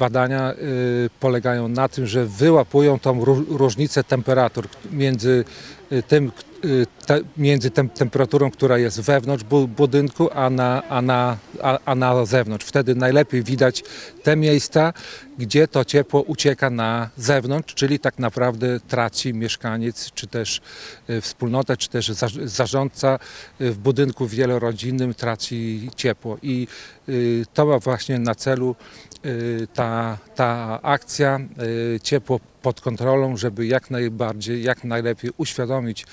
Badania y, polegają na tym, że wyłapują tą ró- różnicę temperatur między y, tym, te, między tem, temperaturą, która jest wewnątrz bu, budynku, a na, a, na, a, a na zewnątrz. Wtedy najlepiej widać te miejsca, gdzie to ciepło ucieka na zewnątrz, czyli tak naprawdę traci mieszkaniec, czy też y, wspólnota, czy też za, zarządca y, w budynku wielorodzinnym traci ciepło. I y, to ma właśnie na celu y, ta, ta akcja y, ciepło pod kontrolą, żeby jak najbardziej, jak najlepiej uświadomić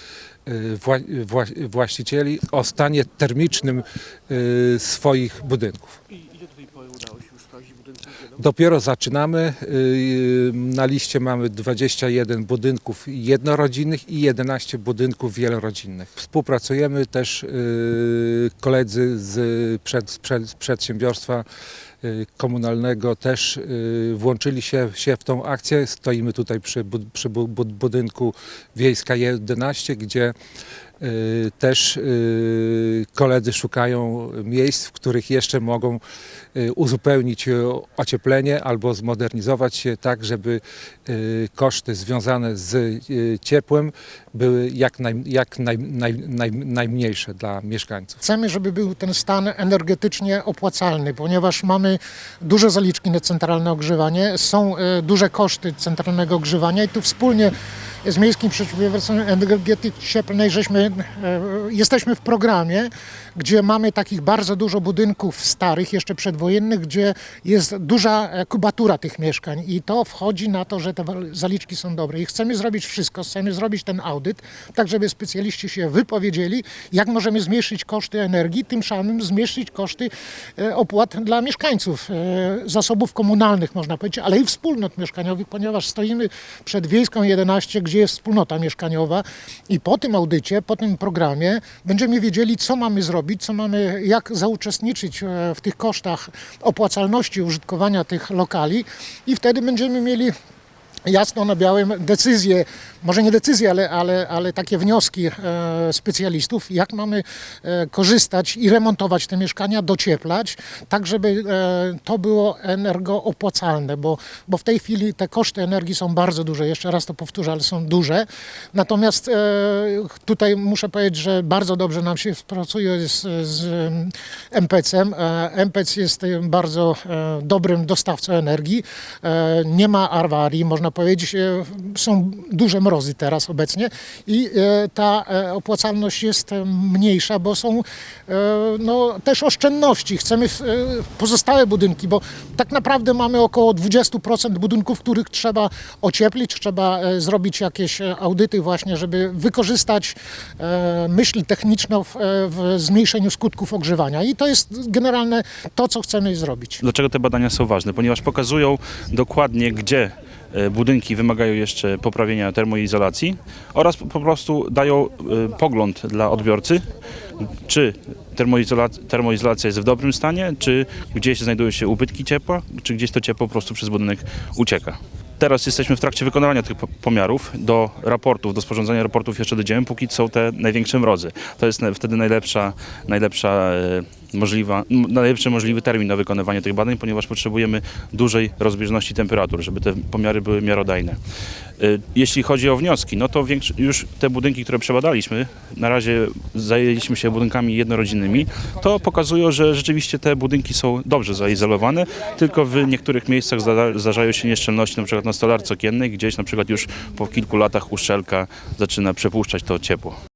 y, wła- wła- właścicieli o stanie termicznym y, swoich budynków. I ile do tej pory udało się już sprawdzić budynków? Wiadomo? Dopiero zaczynamy. y, Na liście mamy 21 budynków jednorodzinnych i 11 budynków wielorodzinnych. Współpracujemy też y, koledzy z przed, z przedsiębiorstwa y, komunalnego też włączyli się, się w tą akcję. Stoimy tutaj przy, przy bu- bu- budynku Wiejska 11, gdzie też y, koledzy szukają miejsc, w których jeszcze mogą y, uzupełnić y, ocieplenie albo zmodernizować się tak, żeby y, koszty związane z y, ciepłem były jak, naj, jak naj, naj, naj, najmniejsze dla mieszkańców. Chcemy, żeby był ten stan energetycznie opłacalny, ponieważ mamy duże zaliczki na centralne ogrzewanie, są duże koszty centralnego ogrzewania i tu wspólnie z Miejskim Przedsiębiorstwem Energetyki Cieplnej żeśmy, jesteśmy w programie, gdzie mamy takich bardzo dużo budynków starych, jeszcze przedwojennych, gdzie jest duża e, kubatura tych mieszkań i to wchodzi na to, że te zaliczki są dobre. I chcemy zrobić wszystko, chcemy zrobić ten audyt, tak żeby specjaliści się wypowiedzieli, jak możemy zmniejszyć koszty energii, tym samym zmniejszyć koszty e, opłat dla mieszkańców, e, zasobów komunalnych można powiedzieć, ale i wspólnot mieszkaniowych, ponieważ stoimy przed Wiejską 11, gdzie jest wspólnota mieszkaniowa i po tym audycie, po tym programie. Będziemy wiedzieli, co mamy zrobić, co mamy, jak zauczestniczyć e, w tych kosztach opłacalności użytkowania tych lokali i wtedy będziemy mieli jasno na białym decyzje, może nie decyzje, ale, ale, ale takie wnioski e, specjalistów, jak mamy e, korzystać i remontować te mieszkania, docieplać, tak żeby e, to było energoopłacalne, bo, bo w tej chwili te koszty energii są bardzo duże, jeszcze raz to powtórzę, ale są duże. Natomiast tutaj muszę powiedzieć, że bardzo dobrze nam się pracuje z, z MPC-em. MPC jest bardzo dobrym dostawcą energii. Nie ma awarii, można powiedzieć. E, Są duże mrozy teraz obecnie i e, ta e, opłacalność jest mniejsza, bo są no, też oszczędności. Chcemy pozostałe budynki, bo tak naprawdę mamy około 20% budynków, których trzeba ocieplić, trzeba zrobić jakieś audyty właśnie, żeby wykorzystać myśl techniczną w, zmniejszeniu skutków ogrzewania. I to jest generalne to, co chcemy zrobić. Dlaczego te badania są ważne? Ponieważ pokazują dokładnie, gdzie budynki wymagają jeszcze poprawienia termoizolacji oraz po prostu dają e, pogląd dla odbiorcy, czy termoizola- termoizolacja jest w dobrym stanie, czy gdzieś znajdują się ubytki ciepła, czy gdzieś to ciepło po prostu przez budynek ucieka. Teraz jesteśmy w trakcie wykonywania tych po- pomiarów. Do raportów, do sporządzenia raportów jeszcze dojdziemy, póki są te największe mrozy. To jest wtedy najlepsza, najlepsza e, możliwa, najlepszy możliwy termin na wykonywanie tych badań, ponieważ potrzebujemy dużej rozbieżności temperatur, żeby te pomiary były miarodajne. E, Jeśli chodzi o wnioski, no to już te budynki, które przebadaliśmy, na razie zajęliśmy się budynkami jednorodzinnymi, to pokazują, że rzeczywiście te budynki są dobrze zaizolowane, tylko w niektórych miejscach zda- zdarzają się nieszczelności, na przykład na stolarce okiennej, gdzieś na przykład już po kilku latach uszczelka zaczyna przepuszczać to ciepło.